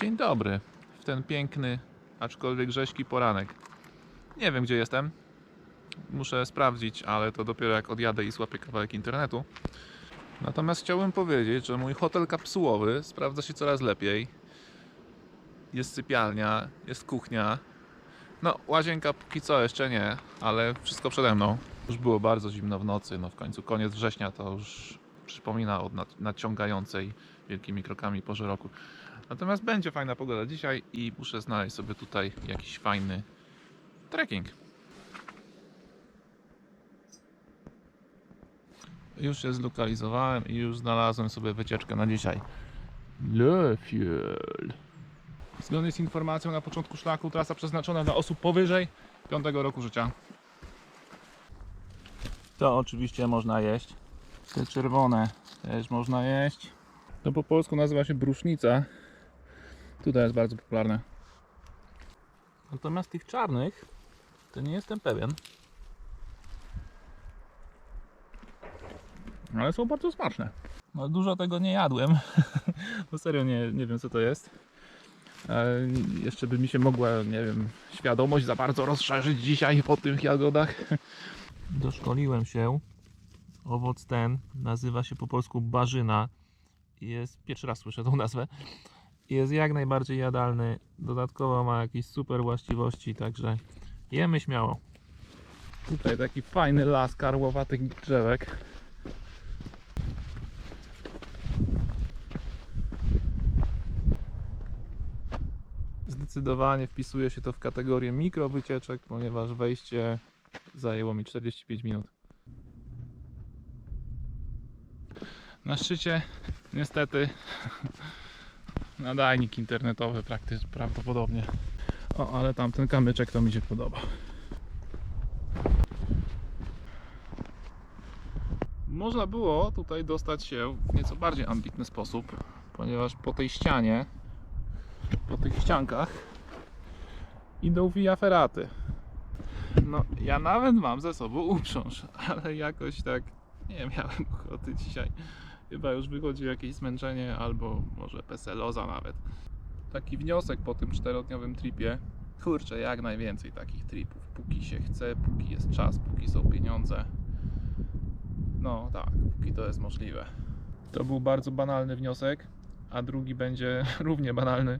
Dzień dobry. W ten piękny, aczkolwiek rzeźki poranek. Nie wiem, gdzie jestem. Muszę sprawdzić, ale to dopiero jak odjadę i złapię kawałek internetu. Natomiast chciałbym powiedzieć, że mój hotel kapsułowy sprawdza się coraz lepiej. Jest sypialnia, jest kuchnia. No, łazienka póki co jeszcze nie, ale wszystko przede mną. Już było bardzo zimno w nocy, no w końcu koniec września to już przypomina o nadciągającej wielkimi krokami porze roku. Natomiast będzie fajna pogoda dzisiaj i muszę znaleźć sobie tutaj jakiś fajny trekking. Już się zlokalizowałem i już znalazłem sobie wycieczkę na dzisiaj. Le Fiel. Zgodnie z informacją na początku szlaku trasa przeznaczona dla osób powyżej 5 roku życia. To oczywiście można jeść. Te czerwone też można jeść. To po polsku nazywa się brusznica. Tutaj jest bardzo popularne. Natomiast tych czarnych to nie jestem pewien. Ale są bardzo smaczne. No dużo tego nie jadłem. No serio nie, nie wiem co to jest. E, jeszcze by mi się mogła, nie wiem, świadomość za bardzo rozszerzyć dzisiaj po tych jagodach. Doszkoliłem się. Owoc ten nazywa się po polsku barzyna. Jest, pierwszy raz słyszę tą nazwę. Jest jak najbardziej jadalny. Dodatkowo ma jakieś super właściwości, także jemy śmiało. Tutaj taki fajny las karłowatych drzewek. Zdecydowanie wpisuje się to w kategorię mikrowycieczek, ponieważ wejście zajęło mi 45 minut. Na szczycie niestety nadajnik internetowy praktycznie prawdopodobnie. O, ale tamten kamyczek to mi się podoba. Można było tutaj dostać się w nieco bardziej ambitny sposób, ponieważ po tej ścianie, po tych ściankach idą via ferraty. No, ja nawet mam ze sobą uprząż, ale jakoś tak nie miałem ochoty dzisiaj. Chyba już wychodzi jakieś zmęczenie albo może peseloza nawet. Taki wniosek po tym czterodniowym tripie. Kurczę, jak najwięcej takich tripów. Póki się chce, póki jest czas, póki są pieniądze. No tak, póki to jest możliwe. To był bardzo banalny wniosek, a drugi będzie równie banalny.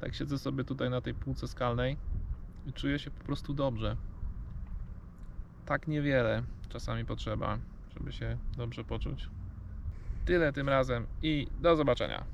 Tak siedzę sobie tutaj na tej półce skalnej i czuję się po prostu dobrze. Tak niewiele czasami potrzeba, żeby się dobrze poczuć. Tyle tym razem i do zobaczenia.